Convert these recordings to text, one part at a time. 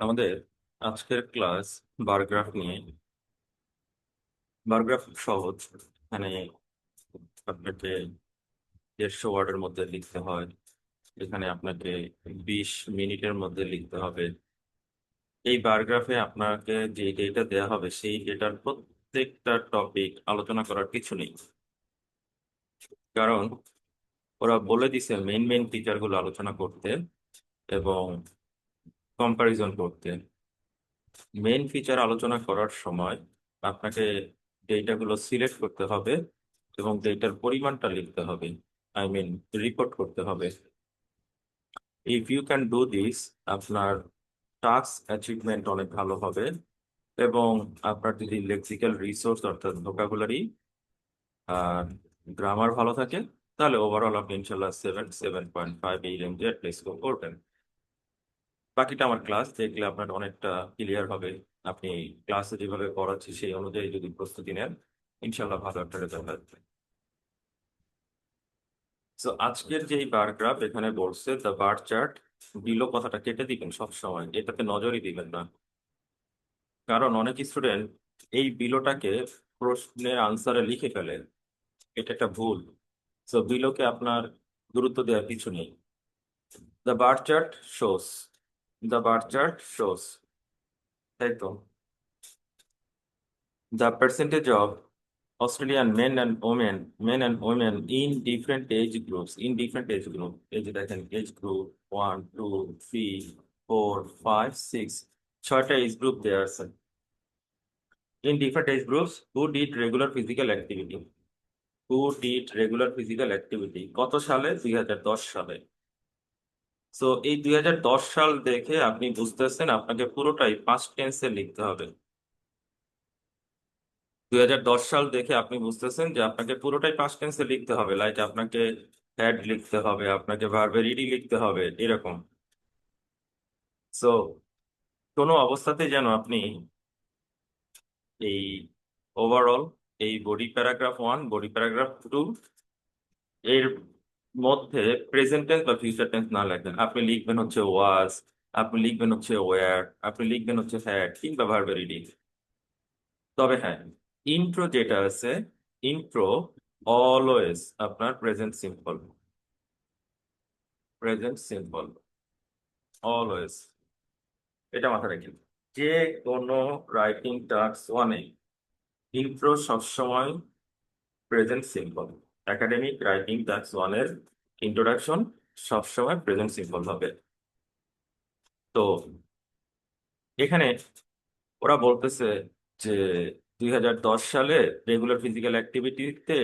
আমাদের আজকের class bar graph নিয়ে। বারগ্রাফ সহজ এখানে আপনাকে দেড়শো ওয়ার্ডের মধ্যে লিখতে হয়, এখানে আপনাকে বিশ মিনিটের মধ্যে লিখতে হবে। এই বারগ্রাফে আপনাকে যে ডেটা দেওয়া হবে, সেই ডেটার প্রত্যেকটা টপিক আলোচনা করার কিছু নেই। কারণ ওরা বলে দিছে মেইন মেইনগুলো আলোচনা করতে এবং কম্পারিজন করতে। মেইন ফিচার আলোচনা করার সময় আপনাকে ডেটাগুলো সিলেক্ট করতে হবে এবং ডেটার পরিমাণটা লিখতে হবে। আই মিন রিপোর্ট করতে হবে। If you can do this আপনার টাস্ক অ্যাচিভমেন্ট অনেক ভালো হবে এবং আপনার যদি লেক্সিক্যাল রিসোর্স অর্থাৎ ভোকাবুলারি আর গ্রামার ভালো থাকে, তাহলে ওভারঅল আপনি ইনশাল্লাহ সেভেন সেভেন পয়েন্ট ফাইভ এই রেঞ্জে প্লেস করবেন বাকিটা আমার ক্লাস দেখলে আপনার অনেকটা ক্লিয়ার হবে। আপনি ক্লাসে যেভাবে পড়াচ্ছি সেই অনুযায়ী যদি প্রস্তুতি নেন ইনশাল্লাহ ভালো একটা রেজাল্ট আসবে। তো আজকের যে বার গ্রাফ এখানে বলছে দ্য বার চার্ট বিলো কথাটা কেটে দিবেন সবসময়। এটাতে নজরই দিবেন না। কারণ অনেক স্টুডেন্ট এই বিলোটাকে প্রশ্নের আনসারে লিখে ফেলে। এটা একটা ভুল। সো বিলোকে আপনার গুরুত্ব দেওয়ার কিছু নেই। The bar chart shows the bar chart shows তাই তো the percentage of Australian men and women men and women in different age groups in different age group যে দেখেন age group one two three four five six ছয়টা age group দেওয়া আছে in different age groups who did regular physical activity who did regular physical activity কত সালে দুই হাজার দশ সালে সো এই দুই হাজার দশ সাল দেখে আপনি বুঝতেছেন আপনাকে পুরোটাই পাস্ট টেন্সে লিখতে হবে। দুই হাজার দশ সাল দেখে আপনি বুঝতেছেন যে আপনাকে পুরোটাই পাস্ট টেন্সে লিখতে হবে লাইক আপনাকে হ্যাড লিখতে হবে, আপনাকে ভার্বের ইডি লিখতে হবে, এরকম। সো কোনো অবস্থাতে যেন আপনি এই ওভারঅল এই body paragraph one body paragraph two এর মধ্যে প্রেজেন্ট টেন্স বা ফিউচার টেন্স না লেখেন আপনি লিখবেন হচ্ছে ওয়াজ আপনি লিখবেন হচ্ছে ওয়ার আপনি লিখবেন হচ্ছে হ্যাড কিংবা ভার্বের ইডিং তবে হ্যাঁ ইন্ট্রো যেটা আছে ইন্ট্রো অলওয়েজ আপনার present simple present simple always এটা মাথায় রাখেন যে কোনো রাইটিং টাস্ক ওয়ানে ইন্ট্রো সবসময় present simple academic writing task ওয়ানের ইন্ট্রোডাকশন সবসময় প্রেজেন্ট সিম্পল হবে। তো এখানে ওরা বলতেছে যে দুই হাজার দশ সালে রেগুলার ফিজিক্যাল অ্যাক্টিভিটিতে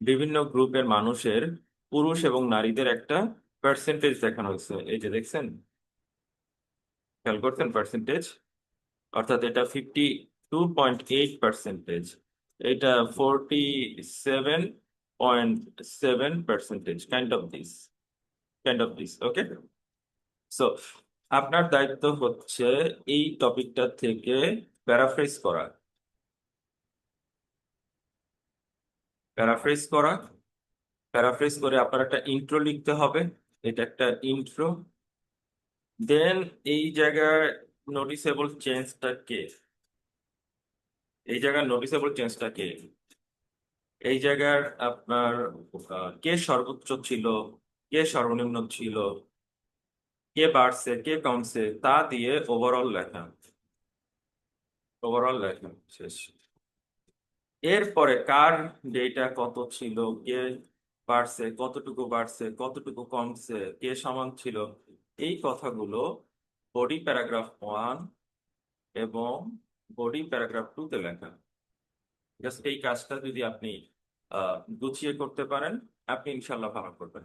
বিভিন্ন গ্রুপের মানুষের পুরুষ এবং নারীদের একটা পার্সেন্টেজ দেখানো হয়েছে। এই যে দেখছেন? খেয়াল করছেন পার্সেন্টেজ অর্থাৎ এটা fifty two point eight percentage এটা forty seven point seven percentage kind of this kind of this okay so আপনার দায়িত্ব হচ্ছে এই টপিকটা থেকে প্যারাফ্রেজ করা। প্যারাফ্রেজ করা। প্যারাফ্রেজ করে আপনার একটা ইন্ট্রো লিখতে হবে। এটা একটা ইন্ট্রো দেন এই জায়গায় নোটিসেবল চেঞ্জটা কে? এই জায়গার নোটিসেবল চেঞ্জটা কে? এই জায়গার আপনার কে সর্বোচ্চ ছিল, কে সর্বনিম্ন ছিল, কে বাড়ছে, কে কমছে, তা দিয়ে ওভারঅল লেখা। ওভারঅল লেখা, শেষ। এরপরে কার ডেটা কত ছিল, কে বাড়ছে, কতটুকু বাড়ছে, কতটুকু কমছে, কে সমান ছিল, এই কথাগুলো বডি প্যারাগ্রাফ ওয়ান এবং বডি প্যারাগ্রাফ টু তে লেখা। জাস্ট এই কাজটা যদি আপনি গুছিয়ে করতে পারেন, আপনি ইনশাল্লাহ ভালো করবেন।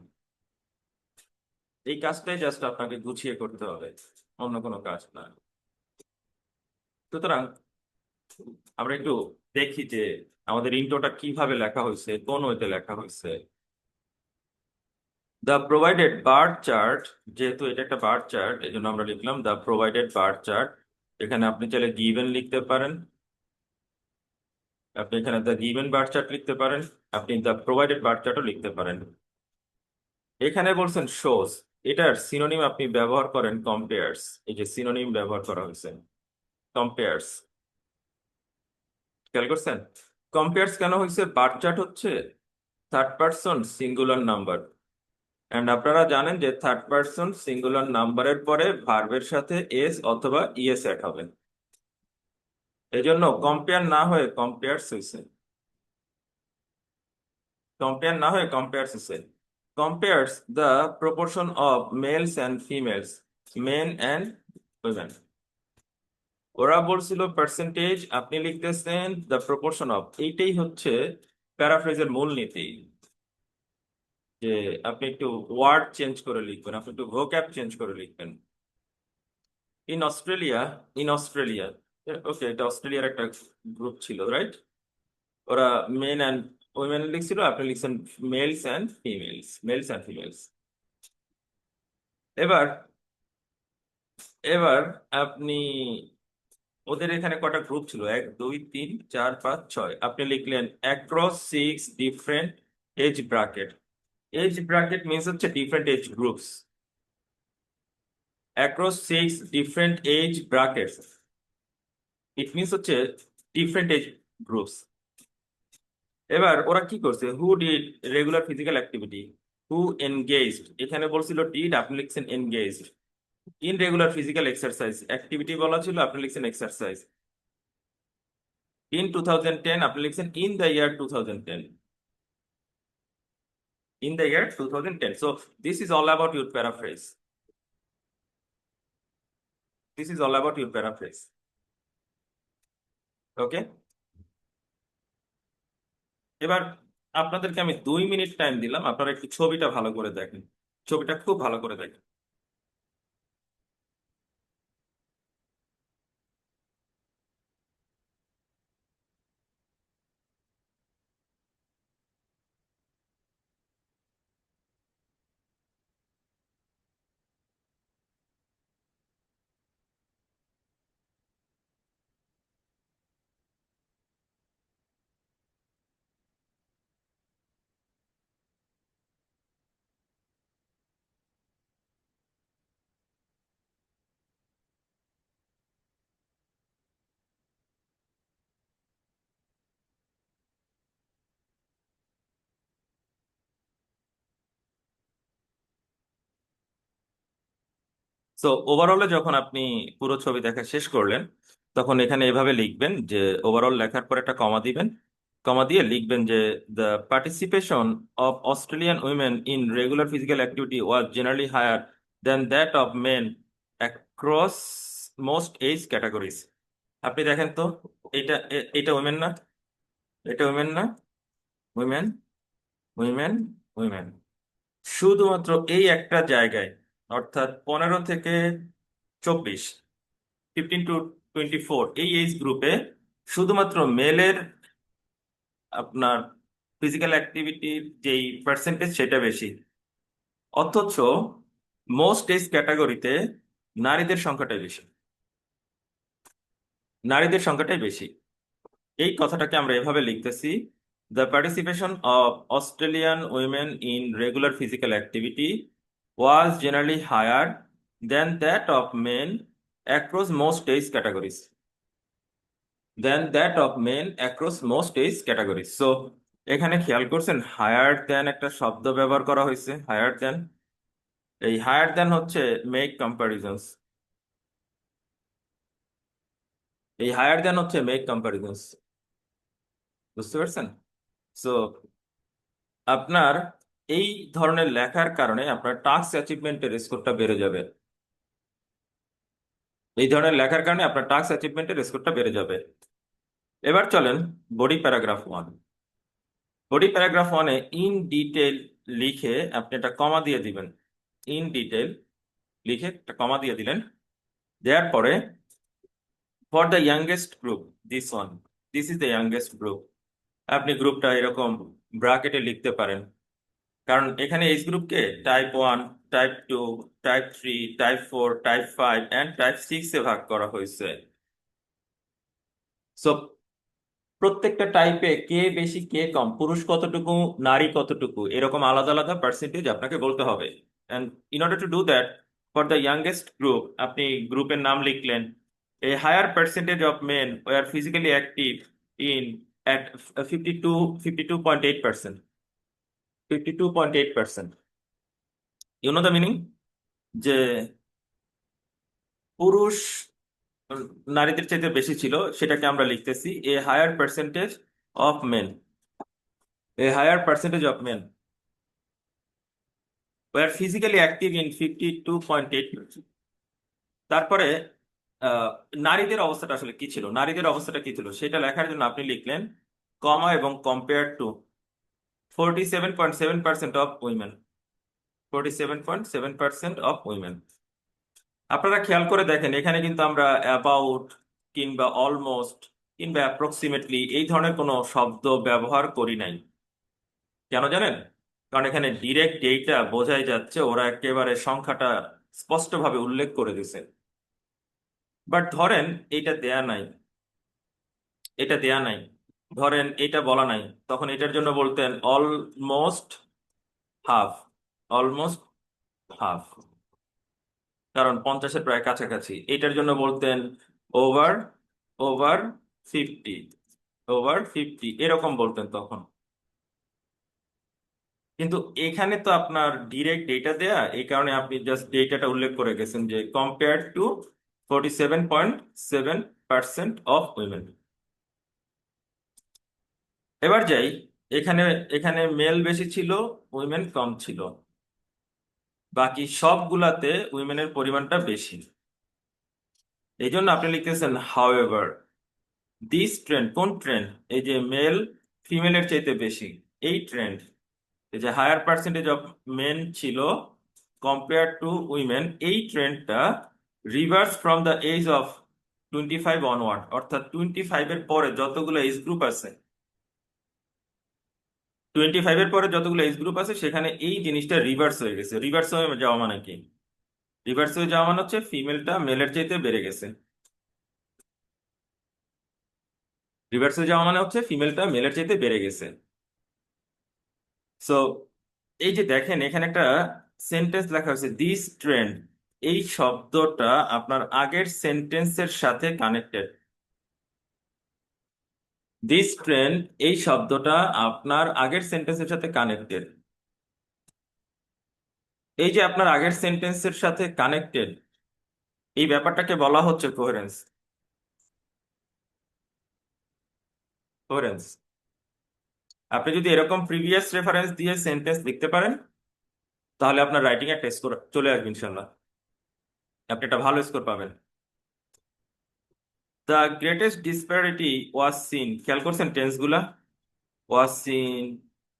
এই কাজটাই জাস্ট আপনাকে গুছিয়ে করতে হবে, অন্য কোনো কাজ না। সুতরাং, আমরা একটু দেখি যে আমাদের ইন্ট্রোটা কীভাবে লেখা হয়েছে, কোন ওয়েতে লেখা হয়েছে। দ্য প্রোভাইডেড বার চার্ট যেহেতু এটা একটা বার চার্ট এই জন্য আমরা লিখলাম দ্য প্রোভাইডেড বার চার্ট এখানে আপনি চাইলে গিভেন লিখতে পারেন। আপনি এখানে দ্য গিভেন বার চার্ট লিখতে পারেন, আপনি দ্য প্রোভাইডেড বার চার্টও লিখতে পারেন। এখানে বলছেন শোস এটার সিনোনিম আপনি ব্যবহার করেন কম্পেয়ার্স এই যে সিনোনিম ব্যবহার করা হয়েছে কম্পেয়ার্স খেয়াল করছেন? কম্পেয়ার্স কেন হয়েছে? বার চার্ট হচ্ছে third person singular number and আপনারা জানেন যে থার্ড পারসন সিঙ্গুলার নাম্বারের পরে ভার্বের সাথে এস অথবা ইএস অ্যাড হবে। এজন্য কম্পেয়ার না হয়ে কম্পেয়ার্স হয়েছে কম্পেয়ার না হয়ে কম্পেয়ার্স হয়েছে compares the proportion of males and females men and women ওরা বলছিল পার্সেন্টেজ আপনি লিখতেছেন দ্য প্রপোর্শন অফ এইটাই হচ্ছে প্যারাফ্রেজের মূলনীতি যে আপনি একটু ওয়ার্ড চেঞ্জ করে লিখবেন, আপনি একটু ভোক্যাব চেঞ্জ করে লিখবেন। In Australia in Australia okay এটা অস্ট্রেলিয়ার একটা গ্রুপ ছিল রাইট ওরা মেন অ্যান্ড উইমেন লিখছিল, আপনি লিখছেন males and females males and females এবার এবার আপনি, ওদের এখানে কটা গ্রুপ ছিল? এক, দুই, তিন, চার, পাঁচ, ছয়। আপনি লিখলেন across six different age bracket age bracket means হচ্ছে different age groups across six different age brackets it means হচ্ছে ডিফারেন্ট এজ গ্রুপস এবার ওরা কি করছে? Who did regular physical activity who engaged এখানে বলছিল ডিড আপনি লিখছেন engaged in regular physical exercise activity বলা ছিল, আপনি লিখছেন exercise in two thousand ten আপনি লিখছেন in the year two thousand ten in the year 2010. So, this is all about your paraphrase. This is all about your paraphrase. Okay? এবার আপনাদেরকে আমি দুই মিনিট টাইম দিলাম। আপনারা একটু ছবিটা ভালো করে দেখেন। ছবিটা খুব ভালো করে দেখেন। সো ওভারঅলে যখন আপনি পুরো ছবি দেখা শেষ করলেন, তখন এখানে এভাবে লিখবেন যে ওভারঅল লেখার পর একটা কমা দিবেন। কমা দিয়ে লিখবেন যে the participation of Australian women in regular physical activity was generally higher than that of men across most age categories আপনি দেখেন তো, এটা এটা উইমেন না? এটা উইমেন না? উইমেন উইমেন উইমেন শুধুমাত্র এই একটা জায়গায় অর্থাৎ পনেরো থেকে চব্বিশ ফিফটিন টু টোয়েন্টি ফোর এই এজ গ্রুপে শুধুমাত্র মেলের আপনার ফিজিক্যাল অ্যাক্টিভিটির যেই পার্সেন্টেজ সেটা বেশি। অথচ মোস্ট এজ ক্যাটাগরিতে নারীদের সংখ্যাটাই বেশি। নারীদের সংখ্যাটাই বেশি। এই কথাটাকে আমরা এভাবে লিখতেছি the participation of Australian women in regular physical activity was generally higher than that of men across most age categories than that of men across most age categories so এখানে খেয়াল করছেন হায়ার দেন একটা শব্দ ব্যবহার করা হয়েছে higher than এই higher than হচ্ছে মেক কম্পারিজনস এই হায়ার দেন হচ্ছে মেক কম্পারিজনস বুঝতে পারছেন? সো আপনার এই ধরনের লেখার কারণে আপনার টাস্ক অ্যাচিভমেন্টের স্কোরটা বেড়ে যাবে। এই ধরনের লেখার কারণে আপনার টাস্ক অ্যাচিভমেন্টের স্কোরটা বেড়ে যাবে। এবার চলেন body paragraph one body paragraph ওয়ানে ইন ডিটেল লিখে আপনি একটা কমা দিয়ে দিবেন। ইন ডিটেল লিখে একটা কমা দিয়ে দিলেন। দেওয়ার পরে for the youngest group this one this is the youngest group আপনি গ্রুপটা এরকম ব্রাকেটে লিখতে পারেন। কারণ এখানে এজ গ্রুপকে type one type two type three type four type five and type six এ ভাগ করা হয়েছে। সো প্রত্যেকটা টাইপে কে বেশি, কে কম, পুরুষ কতটুকু, নারী কতটুকু, এরকম আলাদা আলাদা পার্সেন্টেজ আপনাকে বলতে হবে। And in order to do that for the youngest group আপনি গ্রুপের নাম লিখলেন। A higher physically active in were physically active in at 52 52.8 percent 52.8 percent. You know the meaning? যে পুরুষ নারীদের চাইতে বেশি ছিল, সেটাকে আমরা লিখতেছি a higher percentage of men a higher percentage of men were physically active in fifty two point eight তারপরে নারীদের অবস্থাটা আসলে কি ছিল? নারীদের অবস্থাটা কি ছিল? সেটা লেখার জন্য আপনি লিখলেন কমা এবং compare to forty seven point seven percent of women forty seven point seven percent of women আপনারা খেয়াল করে দেখেন, এখানে কিন্তু আমরা অ্যাবাউট কিংবা অলমোস্ট কিংবা অ্যাপ্রক্সিমেটলি এই ধরনের কোনো শব্দ ব্যবহার করি নাই। কেন জানেন? কারণ এখানে ডিরেক্ট ডেটা বোঝাই যাচ্ছে, ওরা একেবারে সংখ্যাটা স্পষ্টভাবে উল্লেখ করে দিছে বাট ধরেন এটা দেয়া নাই। এটা দেয়া নাই। ধরেন এটা বলা নাই, তখন এটার জন্য বলতেন অলমোস্ট হাফ অলমোস্ট হাফ কারণ পঞ্চাশের প্রায় কাছাকাছি। এটার জন্য বলতেন over over fifty over fifty এরকম বলতেন তখন। কিন্তু এখানে তো আপনার ডিরেক্ট ডেটা দেয়া এই কারণে আপনি জাস্ট ডেটাটা উল্লেখ করে গেছেন যে compare to forty seven point seven percent of women এবার যাই, এখানে এখানে মেল বেশি ছিল উইমেন কম ছিল। বাকি সবগুলাতে উইমেনের পরিমাণটা বেশি। এই জন্য আপনি লিখতেছেন হাউএভার দিস ট্রেন্ড কোন ট্রেন্ড এই যে মেল ফিমেলের চাইতে বেশি, এই ট্রেন্ড এই যে হায়ার পার্সেন্টেজ অফ মেন ছিল কম্পেয়ার টু উইমেন এই ট্রেন্ডটা reverse from the age of twenty five onward অর্থাৎ টোয়েন্টি ফাইভের পরে যতগুলো এজ গ্রুপ আছে টোয়েন্টি ফাইভের পরে যতগুলো এজ গ্রুপ আছে, সেখানে এই জিনিসটা রিভার্স হয়ে গেছে। রিভার্স হয়ে যাওয়া মানে কি? রিভার্স হয়ে যাওয়া মানে হচ্ছে ফিমেলটা মেলের চাইতে বেড়ে গেছে। রিভার্স হয়ে যাওয়া মানে হচ্ছে ফিমেলটা মেলের চাইতে বেড়ে গেছে। সো এই যে দেখেন, এখানে একটা সেন্টেন্স লেখা হয়েছে দিস ট্রেন্ড এই শব্দটা আপনার আগের সেন্টেন্সের সাথে কানেক্টেড দিস ট্রেন্ড এই শব্দটা আপনার আগের সেন্টেন্সের সাথে কানেক্টেড এই যে আপনার আগের সেন্টেন্সের সাথে কানেক্টেড এই ব্যাপারটাকে বলা হচ্ছে কোহেরেন্স কোহেরেন্স আপনি যদি এরকম প্রিভিয়াস রেফারেন্স দিয়ে সেন্টেন্স লিখতে পারেন, তাহলে আপনার রাইটিং একটা স্কোর চলে আসবে ইনশাল্লাহ আপনি একটা ভালো স্কোর পাবেন। The greatest disparity was seen খেয়াল করছেন টেন্সগুলা? ওয়াজ সিন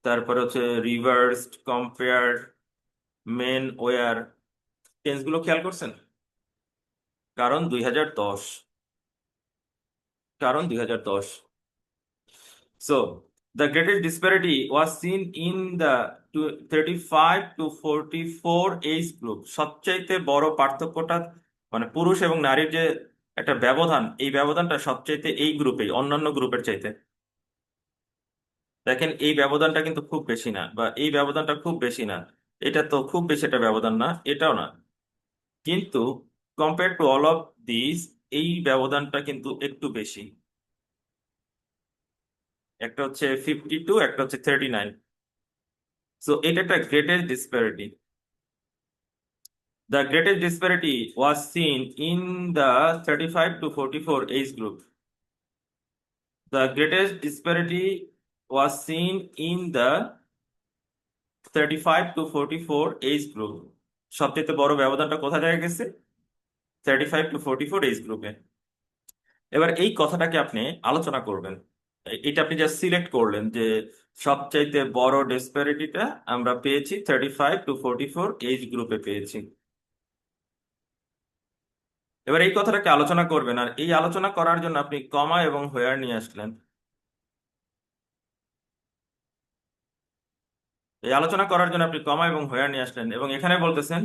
তারপর হচ্ছে রিভার্সড কম্পেয়ার মেন ওয়ার টেন্সগুলো খেয়াল করছেন? কারণ দুই হাজার দশ। কারণ দুই হাজার দশ। So the greatest disparity was seen in the thirty five to forty four age group সবচাইতে বড় পার্থক্যটা মানে পুরুষ এবং নারীর যে একটা ব্যবধান, এই ব্যবধানটা সবচাইতে এই গ্রুপে অন্যান্য গ্রুপের চাইতে। দেখেন, এই ব্যবধানটা কিন্তু খুব বেশি না, বা এই ব্যবধানটা খুব বেশি না, এটা তো খুব বেশি একটা ব্যবধান না, এটাও না। কিন্তু compare to all of this এই ব্যবধানটা কিন্তু একটু বেশি। একটা হচ্ছে ফিফটি টু একটা হচ্ছে থার্টি নাইন সো এটা একটা greatest disparity The greatest disparity was seen in the 35 to 44 age group. The greatest disparity was seen in the 35 to 44 age group. সবচেয়ে বড় ব্যবধানটা কোথায় দেখা গেছে 35 to 44 এজ গ্রুপে এবার এই কথাটাকে আপনি আলোচনা করবেন এটা আপনি জাস্ট সিলেক্ট করলেন যে সবচাইতে বড় ডিসপ্যারিটিটা আমরা পেয়েছি 35 টু 44 এজ গ্রুপে পেয়েছি এবার এই কথাটাকে আলোচনা করবেন, আর এই আলোচনা করার জন্য আপনি কমা এবং হোয়ার নিয়ে আসলেন। এই আলোচনা করার জন্য আপনি কমা এবং হোয়ার নিয়ে আসলেন, এবং এখানে বলতেছেন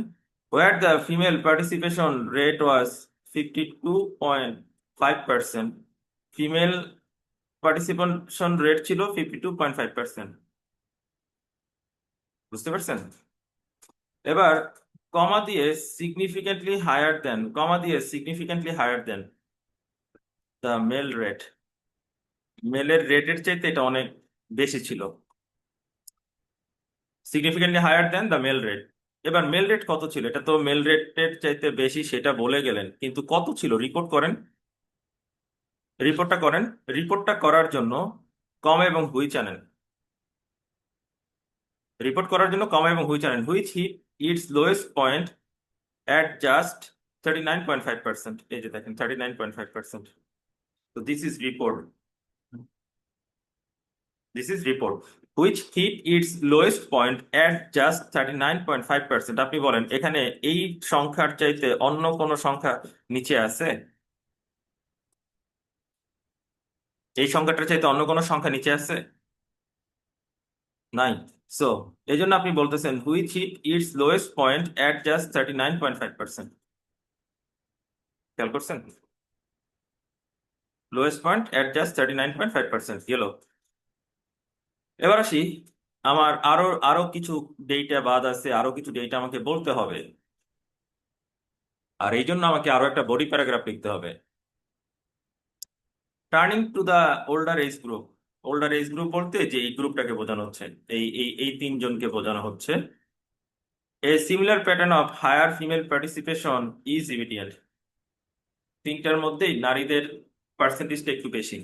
where the female participation rate was fifty two point five percent female participation rate ছিল fifty two point five percent বুঝতে পারছেন? এবার কমা দিয়ে সিগনিফিকেন্টলি হায়ার দেন কমা দিয়ে significantly higher than the male rate মেলের রেটের চাইতে এটা অনেক বেশি ছিল। Significantly higher than the male rate এবার মেল রেট কত ছিল? এটা তো মেল রেটের চাইতে বেশি, সেটা বলে গেলেন। কিন্তু কত ছিল? রিপোর্ট করেন। রিপোর্টটা করেন। রিপোর্টটা করার জন্য কম এবং হুইচ আনেন রিপোর্ট করার জন্য কম এবং হুইচ আনেন which hit just thirty nine point five percent এই যে দেখেন thirty nine point five percent তো this is report this is report which hit its lowest point at just thirty nine point five percent আপনি বলেন, এখানে এই সংখ্যার চাইতে অন্য কোনো সংখ্যা নিচে আছে? এই সংখ্যাটার চাইতে অন্য কোনো সংখ্যা নিচে আছে? নাই। সো এই জন্য আপনি বলতেছেন which hit its lowest point at just thirty nine point five percent খেয়াল করছেন? Lowest point at just thirty nine point five percent গেল এবার আসি, আমার আরও আরও কিছু ডেটা বাদ আছে, আরও কিছু ডেটা আমাকে বলতে হবে। আর এই জন্য আমাকে আরও একটা বডি প্যারাগ্রাফ লিখতে হবে। Turning to the older age group older age group বলতে যে এই গ্রুপটাকে বোঝানো হচ্ছে, এই এই এই তিনজনকে বোঝানো হচ্ছে। A similar pattern of higher female participation is immediate তিনটার মধ্যেই নারীদের পার্সেন্টেজটা একটু বেশি।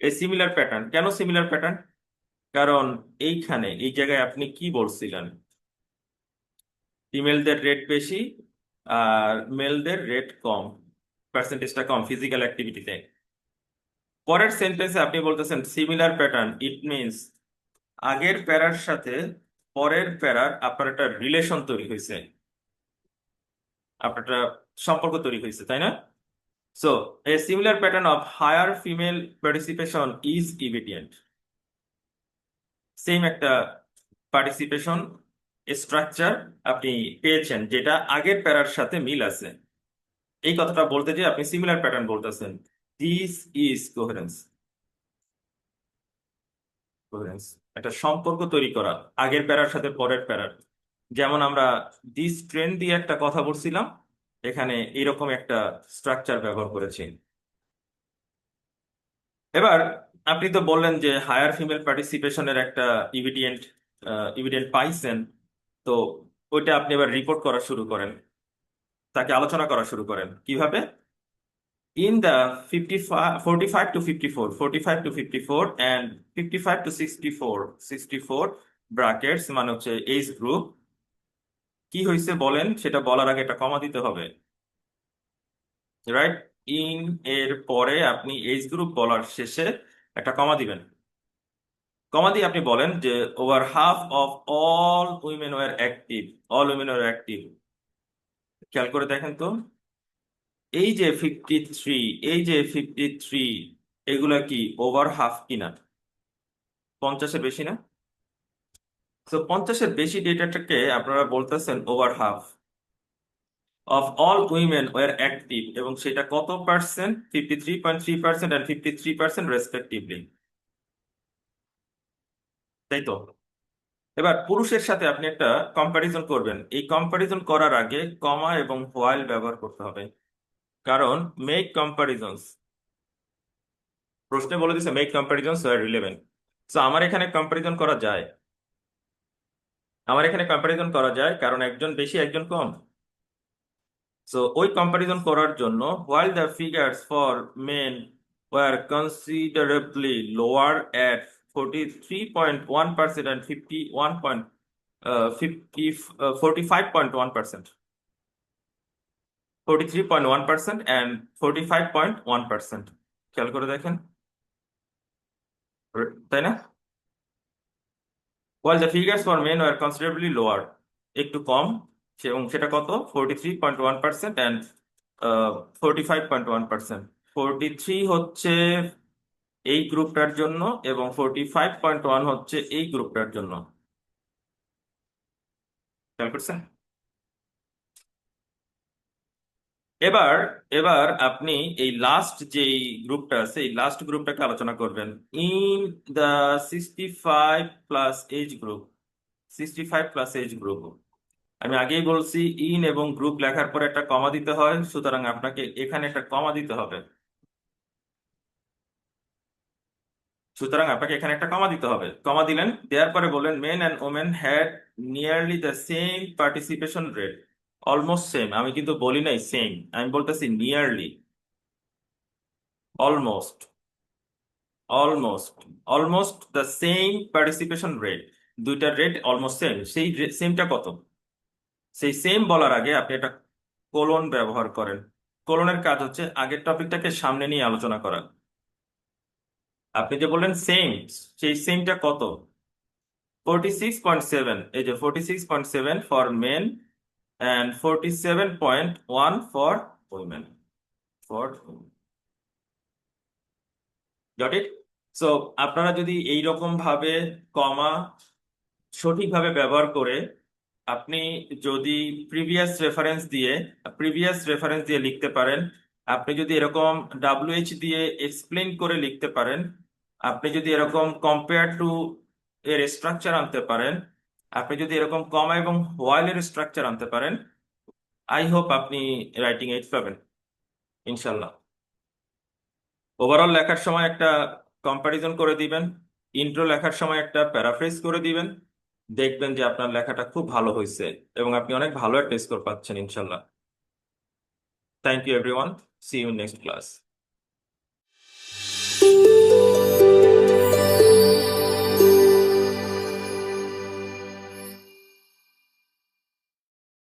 এ সিমিলার প্যাটার্ন কেন সিমিলার প্যাটার্ন কারণ এইখানে, এই জায়গায় আপনি কি বলছিলেন? ফিমেলদের রেট বেশি আর মেলদের রেট কম। পার্সেন্টেজটা কম ফিজিক্যাল অ্যাক্টিভিটিতে পরের সেন্টেন্সে আপনি বলতেছেন সিমিলার প্যাটার্ন ইট মিনস আগের প্যারার সাথে পরের প্যারার আপনার একটা রিলেশন তৈরি হয়েছে। আপনার একটা সম্পর্ক তৈরি হয়েছে, তাই না? So a similar pattern of higher female participation is evident same একটা পার্টিসিপেশন স্ট্রাকচার আপনি পেয়েছেন যেটা আগের প্যারার সাথে মিল আছে। এই কথাটা বলতে যে আপনি সিমিলার প্যাটার্ন বলতেছেন। দিস ইজ কোহেরেন্স কোহেরেন্স একটা সম্পর্ক তৈরি করা, আগের প্যারার সাথে পরের প্যারার। যেমন আমরা দিস ট্রেন দিয়ে একটা কথা বলছিলাম, এখানে এরকম একটা স্ট্রাকচার ব্যবহার করেছি। এবার আপনি তো বললেন যে হায়ার ফিমেল পার্টিসিপেশনের একটা ইভিডেন্ট ইভিডেন্ট পাইছেন, তো ওইটা আপনি এবার রিপোর্ট করা শুরু করেন। তাকে আলোচনা করা শুরু করেন। কীভাবে? In the 55 45 to 54 45 to 54 and 55 to 64 64 brackets মানে হচ্ছে এজ গ্রুপ কি হয়েছে বলেন? সেটা বলার আগে একটা কমা দিতে হবে। রাইট ইন এর পরে আপনি এজ গ্রুপ বলার শেষে একটা কমা দিবেন। কমা দিয়ে আপনি বলেন যে over half of all women were active all women were active খেয়াল করে দেখেন তো। এই যে ফিফটি থ্রি এই যে ফিফটি থ্রি এগুলা কি ওভার হাফ কিনা? পঞ্চাশের বেশি না? তো পঞ্চাশের বেশি ডেটাটাকে আপনারা বলতেছেন over half of all women were active এবং সেটা কত percent fifty three point three percent and fifty three percent respectively তাই তো? এবার পুরুষের সাথে আপনি একটা কম্প্যারিজন করবেন। এই কম্প্যারিজন করার আগে কমা এবং হোয়াইল ব্যবহার করতে হবে। কারণ মেক কম্প্যারিজনস প্রশ্নে বলে দিছে মেক কম্প্যারিজনস আর রিলেভেন্ট সো আমার এখানে কম্প্যারিজন করা যায়। আমার এখানে কম্প্যারিজন করা যায় কারণ একজন বেশি, একজন কম। সো ওই কম্প্যারিজন করার জন্য while the figures for men were considerably lower at forty three point one percent and fifty one point fifty forty five point one percent forty three point one percent and forty five point one percent খেয়াল করে দেখেন। তাই না? While the figures for men are considerably lower একটু কম এবং সেটা কত? Forty three point one percent and forty five point one percent forty three হচ্ছে এই গ্রুপটার জন্য এবং ফোর্টি ফাইভ পয়েন্ট ওয়ান হচ্ছে এই গ্রুপটার জন্য। খেয়াল করছেন? এবার এবার আপনি এই লাস্ট যেই গ্রুপটা আছে, এই লাস্ট গ্রুপটাকে আলোচনা করবেন। In the sixty five plus age group sixty five plus age group আমি আগেই বলছি ইন এবং গ্রুপ লেখার পরে একটা কমা দিতে হয়, সুতরাং আপনাকে এখানে একটা কমা দিতে হবে। সুতরাং আপনাকে এখানে একটা কমা দিতে হবে। কমা দিলেন, দেওয়ার পরে বললেন men and women had nearly the same participation rate almost same আমি কিন্তু বলি নাই সেম আমি বলতেছি nearly almost almost almost the same participation rate দুইটার রেট অলমোস্ট সেম সেই সেমটা কত? সেই সেম বলার আগে আপনি একটা কোলন ব্যবহার করেন। কোলনের কাজ হচ্ছে আগের টপিকটাকে সামনে নিয়ে আলোচনা করা। আপনি যে বললেন সেম সেই সেমটা কত? ফোরটি সিক্স পয়েন্ট সেভেন এই যে forty six point seven for men seven point one for women for got it so আপনারা যদি এই রকম ভাবে কমা সঠিকভাবে ব্যবহার করে আপনি যদি প্রিভিয়াস রেফারেন্স দিয়ে প্রিভিয়াস রেফারেন্স দিয়ে লিখতে পারেন, আপনি যদি এরকম ডাব্লিউএইচ দিয়ে এক্সপ্লেন করে লিখতে পারেন, আপনি যদি এরকম কম্পেয়ার টু এর স্ট্রাকচার আনতে পারেন আপনি যদি এরকম কমা এবং হোয়াইল এর স্ট্রাকচার আনতে পারেন আই হোপ আপনি রাইটিং এইট পাবেন ইনশাল্লাহ ওভারঅল লেখার সময় একটা কম্প্যারিজন করে দিবেন ইন্ট্রো লেখার সময় একটা প্যারাফ্রেজ করে দিবেন, দেখবেন যে আপনার লেখাটা খুব ভালো হয়েছে এবং আপনি অনেক ভালো একটা স্কোর পাচ্ছেন ইনশাল্লাহ thank you everyone see you next class